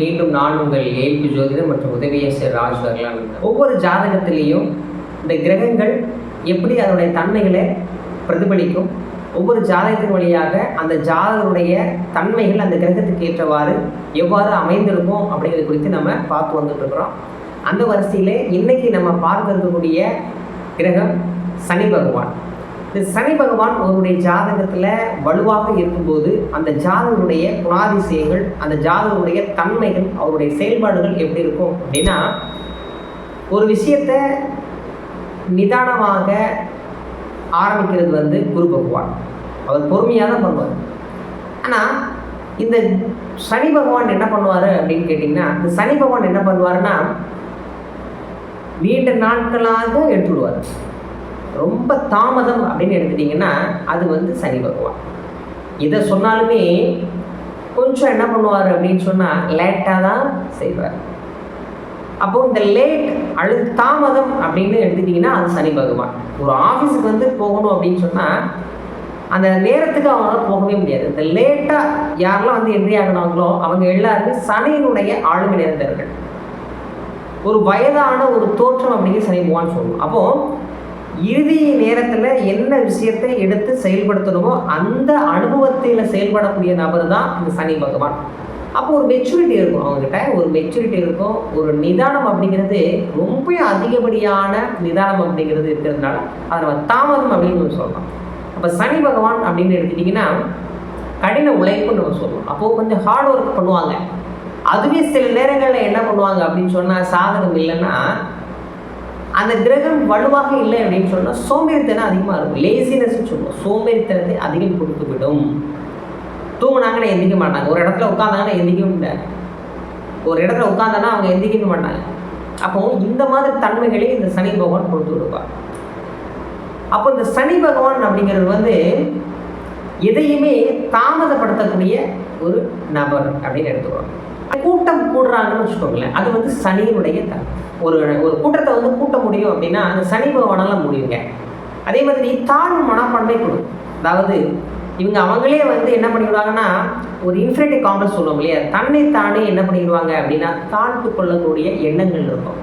மீண்டும் நான் உங்கள் ஏல்பி ஜோதிடர் மற்றும் உதவியரசர் ராஜ் வரலாம் ஒவ்வொரு ஜாதகத்திலையும் இந்த கிரகங்கள் எப்படி அதனுடைய தன்மைகளை பிரதிபலிக்கும்? ஒவ்வொரு ஜாதகத்தின் வழியாக அந்த ஜாதகருடைய தன்மைகள் அந்த கிரகத்துக்கு ஏற்றவாறு எவ்வாறு அமைந்திருக்கும் அப்படிங்கிறது குறித்து நம்ம பார்த்து வந்துட்டு இருக்கிறோம் அந்த வரிசையிலே இன்னைக்கு நம்ம பார்க்க இருக்கக்கூடிய கிரகம் சனி பகவான். இந்த சனி பகவான் அவருடைய ஜாதகத்தில் வலுவாக இருக்கும்போது அந்த ஜாதகருடைய குணாதிசயங்கள் அந்த ஜாதகருடைய தன்மைகள் அவருடைய செயல்பாடுகள் எப்படி இருக்கும் அப்படின்னா ஒரு விஷயத்தை நிதானமாக ஆரம்பிக்கிறது வந்து குரு பகவான். அவர் பொறுமையாக தான் பண்ணுவார். ஆனால் இந்த சனி பகவான் என்ன பண்ணுவார் அப்படின்னு கேட்டிங்கன்னா இந்த சனி பகவான் என்ன பண்ணுவார்னா நீண்ட நாட்களாக எடுத்துடுவார் ரொம்ப தாமதம் அப்படின்னு எடுத்துட்டிங்கன்னா அது வந்து சனி பகவான். இதை சொன்னாலுமே கொஞ்சம் என்ன பண்ணுவார் அப்படின்னு சொன்னால் லேட்டாக தான் செய்வார். அப்போ இந்த லேட் அழு தாமதம் அப்படின்னு எடுத்துட்டிங்கன்னா அது சனி பகவான். ஒரு ஆஃபீஸுக்கு வந்து போகணும் அப்படின்னு சொன்னால் அந்த நேரத்துக்கு அவங்களால போகவே முடியாது. இந்த லேட்டாக யாரெல்லாம் வந்து என்ட்ரி ஆகினாங்களோ அவங்க எல்லாருமே சனியினுடைய ஆளுமை நிறைந்தவர்கள் ஒரு வயதான ஒரு தோற்றம் அப்படிங்கிற சனி பகவான் சொல்லுவோம் அப்போது இறுதி நேரத்தில் என்ன விஷயத்தை எடுத்து செயல்படுத்தணுமோ அந்த அனுபவத்தில் செயல்படக்கூடிய நபர் தான் இந்த சனி பகவான். அப்போ ஒரு மெச்சூரிட்டி இருக்கும். அவங்ககிட்ட ஒரு மெச்சூரிட்டி இருக்கும். ஒரு நிதானம் அப்படிங்கிறது ரொம்ப அதிகப்படியான நிதானம் அப்படிங்கிறது இருக்கிறதுனால அதை நம்ம தாமதம் அப்படின்னு சொல்லலாம். அப்போ சனி பகவான் அப்படின்னு எடுத்துட்டிங்கன்னா கடின உழைப்புன்னு நம்ம சொல்லுவோம். அப்போது கொஞ்சம் ஹார்ட் ஒர்க் பண்ணுவாங்க. அதுவே சில நேரங்களில் என்ன பண்ணுவாங்க அப்படின்னு சொன்னால் சாதகம் இல்லைன்னா அந்த கிரகம் வலுவாக இல்லை அப்படின்னு சொன்னால் சோம்பேறித்தனம் அதிகமாக இருக்கும். லேசினஸ் சொல்லுவோம். சோம்பேறித்தனத்தை அதிகம் கொடுத்து விடும். தூங்கினாங்கன்னா எந்திக்க மாட்டாங்க. ஒரு இடத்துல உட்காந்தாங்கன்னா எந்திக்கவும் இல்லை ஒரு இடத்துல உட்காந்தானா அவங்க எந்திக்க மாட்டாங்க. அப்போ இந்த மாதிரி தன்மைகளை இந்த சனி பகவான் கொடுத்து விடுவார். அப்போ இந்த சனி பகவான் அப்படிங்கிறது வந்து எதையுமே தாமதப்படுத்தக்கூடிய ஒரு நபர் அப்படின்னு எடுத்துக்கிறோம் கூட்டம் கூடுறாங்கன்னு வச்சுக்கோங்களேன். அது வந்து சனியினுடைய ஒரு ஒரு கூட்டத்தை வந்து கூட்ட முடியும் அப்படின்னா அந்த சனி பகவானால முடியுங்க. அதே மாதிரி தாழ்வு மனப்பான்மை கொடுக்கும் அதாவது இவங்க அவங்களே வந்து என்ன பண்ணிடுவாங்கன்னா ஒரு இன்ஃபினிட்டி காம்ப்ளெக்ஸ் சொல்லுவோம் இல்லையா? தன்னை தானே என்ன பண்ணிடுவாங்க அப்படின்னா தாழ்த்து கொள்ளக்கூடிய எண்ணங்கள் இருக்கும்.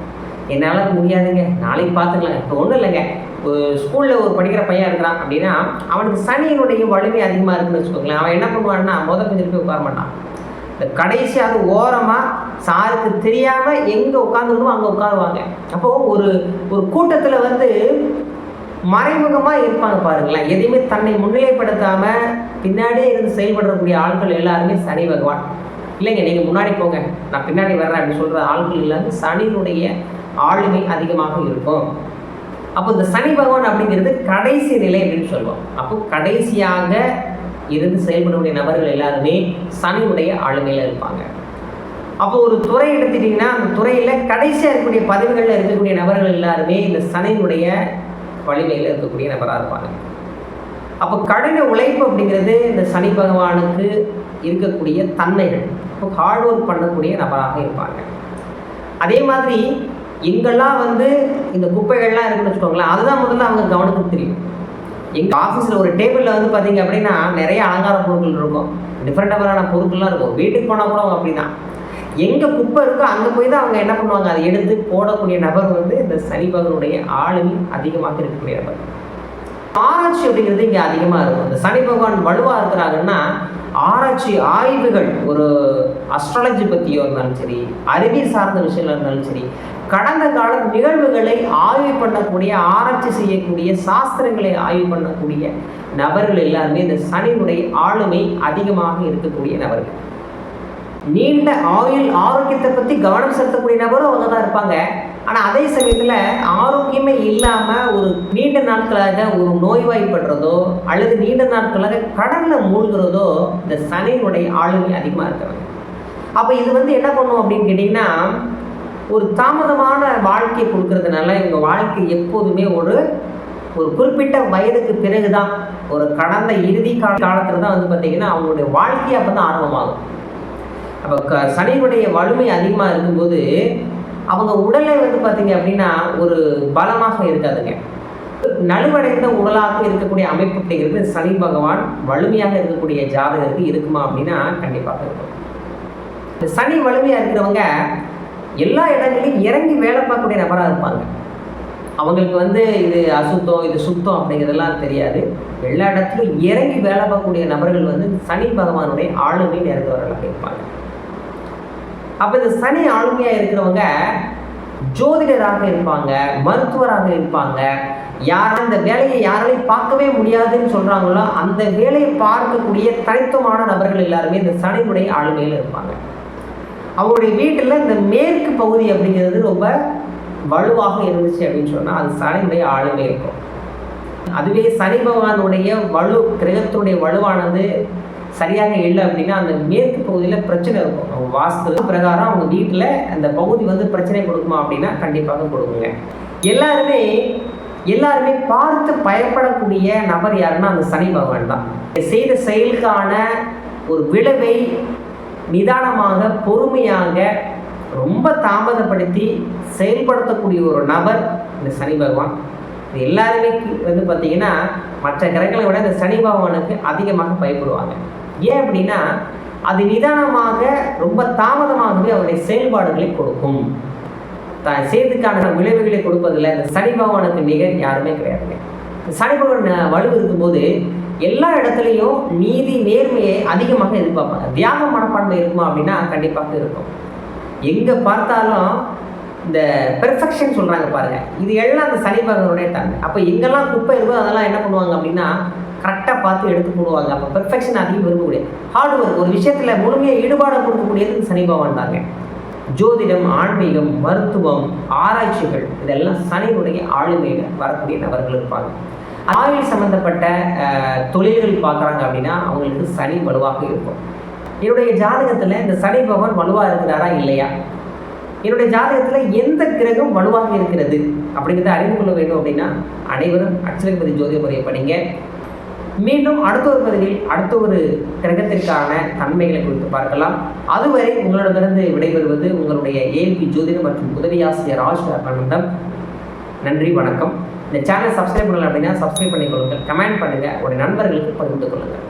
என்னால் அது முடியாதுங்க. நாளைக்கு பார்த்துக்கலாங்க இப்போ ஒன்றும் இல்லைங்க. ஒரு ஸ்கூலில் ஒரு படிக்கிற பையன் இருக்கிறான் அப்படின்னா அவனுக்கு சனியினுடைய வலிமை அதிகமாக இருக்குன்னு வச்சுக்கோங்களேன். அவன் என்ன பண்ணுவான்னா மொதல் கொஞ்சம் போய் உட்கார மாட்டான். இந்த கடைசி அது ஓரமாக சாருக்கு தெரியாமல் எங்கே உட்காந்துக்கணுமோ அங்கே உட்காருவாங்க. அப்போது ஒரு ஒரு கூட்டத்தில் வந்து மறைமுகமாக இருப்பாங்க பாருங்களேன். எதையுமே தன்னை முன்னிலைப்படுத்தாமல் பின்னாடியே இருந்து செயல்படக்கூடிய ஆட்கள் எல்லாருமே சனி பகவான். இல்லைங்க நீங்கள் முன்னாடி போங்க. நான் பின்னாடி வர்றேன் அப்படின்னு சொல்கிற ஆட்கள் எல்லாமே சனியினுடைய ஆளுமை அதிகமாக இருக்கும். அப்போ இந்த சனி பகவான் அப்படிங்கிறது கடைசி நிலை அப்படின்னு சொல்லுவோம். அப்போ கடைசியாக இருந்து செயல்படக்கூடிய நபர்கள் எல்லாருமே சனியுடைய ஆளுமையில் இருப்பாங்க. அப்போ ஒரு துறை எடுத்துட்டிங்கன்னா அந்த துறையில் கடைசியாக இருக்கக்கூடிய பதவிகளில் இருக்கக்கூடிய நபர்கள் எல்லாருமே இந்த சனியினுடைய வலிமையில் இருக்கக்கூடிய நபராக இருப்பாங்க. அப்போ கடின உழைப்பு அப்படிங்கிறது இந்த சனி பகவானுக்கு இருக்கக்கூடிய தன்மைகள் இப்போ ஹார்ட் ஒர்க் பண்ணக்கூடிய நபராக இருப்பாங்க. அதே மாதிரி எங்கெல்லாம் வந்து இந்த குப்பைகள்லாம் இருக்குன்னு வச்சுக்கோங்களேன் அதுதான் முதல்ல அவங்க கவனத்துக்கு தெரியும். எங்கள் ஆஃபீஸில் ஒரு டேபிளில் வந்து பார்த்தீங்க அப்படின்னா நிறைய அலங்கார பொருட்கள் இருக்கும். டிஃப்ரெண்ட் டிஃப்ரெண்டான பொருட்கள்லாம் இருக்கும். வீட்டுக்கு போனால் கூட அப்படி தான் எங்கே குப்பை இருக்கோ அங்கே போய் தான் அவங்க என்ன பண்ணுவாங்க? அதை எடுத்து போடக்கூடிய நபர் வந்து இந்த சனிபகனுடைய ஆளுமை அதிகமாக இருக்கக்கூடிய நபர். ஆராய்ச்சி அப்படிங்கிறது இங்கே அதிகமாக இருக்கும். இந்த சனி பகவான் வலுவாக இருக்கிறாங்கன்னா ஆராய்ச்சி ஆய்வுகள் ஒரு அஸ்ட்ராலஜி பற்றியோ இருந்தாலும் சரி அறிவியல் சார்ந்த விஷயங்கள் இருந்தாலும் சரி கடந்த கால நிகழ்வுகளை ஆய்வு பண்ணக்கூடிய ஆராய்ச்சி செய்யக்கூடிய சாஸ்திரங்களை ஆய்வு பண்ணக்கூடிய நபர்கள் எல்லாருமே இந்த சனியுடைய ஆளுமை அதிகமாக இருக்கக்கூடிய நபர்கள். நீண்ட ஆயுள் ஆரோக்கியத்தை பற்றி கவனம் செலுத்தக்கூடிய நபரும் அவங்க தான் இருப்பாங்க. ஆனால் அதே சமயத்தில் ஆரோக்கியமே இல்லாமல் ஒரு நீண்ட நாட்களாக ஒரு நோய்வாய்ப்படுறதோ அல்லது நீண்ட நாட்களாக கடலில் மூழ்கிறதோ இந்த சனியினுடைய ஆளுமை அதிகமாக இருக்கிறாங்க அப்போ இது வந்து என்ன பண்ணும் அப்படின்னு கேட்டிங்கன்னா ஒரு தாமதமான வாழ்க்கையை கொடுக்கறதுனால இவங்க வாழ்க்கை எப்போதுமே ஒரு ஒரு குறிப்பிட்ட வயதுக்கு பிறகு தான் ஒரு கடந்த இறுதி கால காலத்தில் தான் வந்து பார்த்திங்கன்னா அவங்களுடைய வாழ்க்கை அப்போ தான் ஆரம்பமாகும். அப்போ க சனியினுடைய வலிமை அதிகமாக இருக்கும்போது அவங்க உடலை வந்து பார்த்திங்க அப்படின்னா ஒரு பலமாக இருக்காதுங்க. நலுவடைந்த உடலாக இருக்கக்கூடிய அமைப்பு அப்படிங்கிறது சனி பகவான் வலிமையாக இருக்கக்கூடிய ஜாதகருக்கு இருக்குமா அப்படின்னா கண்டிப்பாக இருக்கும். இந்த சனி வலிமையாக இருக்கிறவங்க எல்லா இடங்களிலும் இறங்கி வேலை பார்க்கக்கூடிய நபராக இருப்பாங்க. அவங்களுக்கு வந்து இது அசுத்தம் இது சுத்தம் அப்படிங்கிறதெல்லாம் தெரியாது. எல்லா இடத்துலையும் இறங்கி வேலை பார்க்கக்கூடிய நபர்கள் வந்து சனி பகவானுடைய ஆளுமை நிறைந்தவர்களாக இருப்பாங்க. அப்போ இந்த சனி ஆளுமையாக இருக்கிறவங்க ஜோதிடராக இருப்பாங்க மருத்துவராக இருப்பாங்க. யார் அந்த வேலையை யாராலையும் பார்க்கவே முடியாதுன்னு சொல்கிறாங்களோ அந்த வேலையை பார்க்கக்கூடிய தனித்துவமான நபர்கள் எல்லாருமே இந்த சனியுடைய ஆளுமையில் இருப்பாங்க. அவங்களுடைய வீட்டில் இந்த மேற்கு பகுதி அப்படிங்கிறது ரொம்ப வலுவாக இருந்துச்சு அப்படின்னு சொன்னால் அது சனியுடைய ஆளுமை இருக்கும். அதுவே சனி பகவானுடைய வலு கிரகத்துடைய வலுவானது சரியாக இல்லை அப்படின்னா அந்த மேற்கு பகுதியில் பிரச்சனை இருக்கும். அவங்க வாஸ்து பிரகாரம் அவங்க வீட்டில் அந்த பகுதி வந்து பிரச்சனை கொடுக்குமா அப்படின்னா கண்டிப்பாக கொடுக்குங்க. எல்லாருமே எல்லாருமே பார்த்து பயப்படக்கூடிய நபர் யாருன்னா அந்த சனி பகவான் தான். செய்த செயலுக்கான ஒரு விளைவை நிதானமாக பொறுமையாக ரொம்ப தாமதப்படுத்தி செயல்படுத்தக்கூடிய ஒரு நபர் இந்த சனி பகவான். இது எல்லாருமே வந்து பார்த்தீங்கன்னா மற்ற கிரகங்களை விட இந்த சனி பகவானுக்கு அதிகமாக பயப்படுவாங்க. ஏன் அப்படின்னா அது நிதானமாக ரொம்ப தாமதமாகவே அவருடைய செயல்பாடுகளை கொடுக்கும். தான் செய்ததுக்கான விளைவுகளை கொடுப்பதில் இந்த சனி பகவானுக்கு நிகர் யாருமே கிடையாது சனி பகவான் வலு இருக்கும்போது எல்லா இடத்துலையும் நீதி நேர்மையை அதிகமாக எதிர்பார்ப்பாங்க. தியாக மனப்பான்மை இருக்குமா அப்படின்னா கண்டிப்பாக இருக்கும். எங்கே பார்த்தாலும் இந்த பெர்ஃபெக்ஷன் சொல்கிறாங்க பாருங்கள் இது எல்லாம் அந்த சனி பகவானுடைய தன்மை. அப்போ எங்கெல்லாம் குப்பை இருக்கோ அதெல்லாம் என்ன பண்ணுவாங்க அப்படின்னா கரெக்டாக பார்த்து எடுத்து போடுவாங்க. அப்போ பெர்ஃபெக்ஷன் அதிகம் விரும்பக்கூடிய ஹார்ட் ஒர்க் ஒரு விஷயத்தில் முழுமையாக ஈடுபாடு கொடுக்கக்கூடியது சனி பகவான் தாங்க. ஜோதிடம் ஆன்மீகம் மருத்துவம் ஆராய்ச்சிகள் இதெல்லாம் சனியுடைய ஆளுமையில் வரக்கூடிய நபர்கள் இருப்பாங்க. ஆயுள் சம்மந்தப்பட்ட தொழில்கள் பார்க்குறாங்க அப்படின்னா அவங்களுக்கு சனி வலுவாக இருக்கும். என்னுடைய ஜாதகத்தில் இந்த சனி பகவான் வலுவாக இருக்கிறாரா இல்லையா? என்னுடைய ஜாதகத்தில் எந்த கிரகம் வலுவாக இருக்கிறது? அப்படிங்கிறத அறிந்து கொள்ள வேண்டும் அப்படின்னா அனைவரும் அச்சலபதி ஜோதிட முறையை படிங்க. மீண்டும் அடுத்த ஒரு பகுதியில் அடுத்த ஒரு கிரகத்திற்கான தன்மைகளை குறித்து பார்க்கலாம். அதுவரை உங்களிடமிருந்து விடைபெறுவது உங்களுடைய ஏல்பி ஜோதிடம் மற்றும் உதவி ஆசிரியர் ராஜ் ஆனந்தம் நன்றி வணக்கம். இந்த சேனல் சப்ஸ்கிரைப் பண்ணல அப்படின்னா சப்ஸ்கிரைப் பண்ணிக்கொள்ளுங்கள். கமெண்ட் பண்ணுங்கள் உங்களுடைய நண்பர்களுக்கு பகிர்ந்து கொள்ளுங்கள்.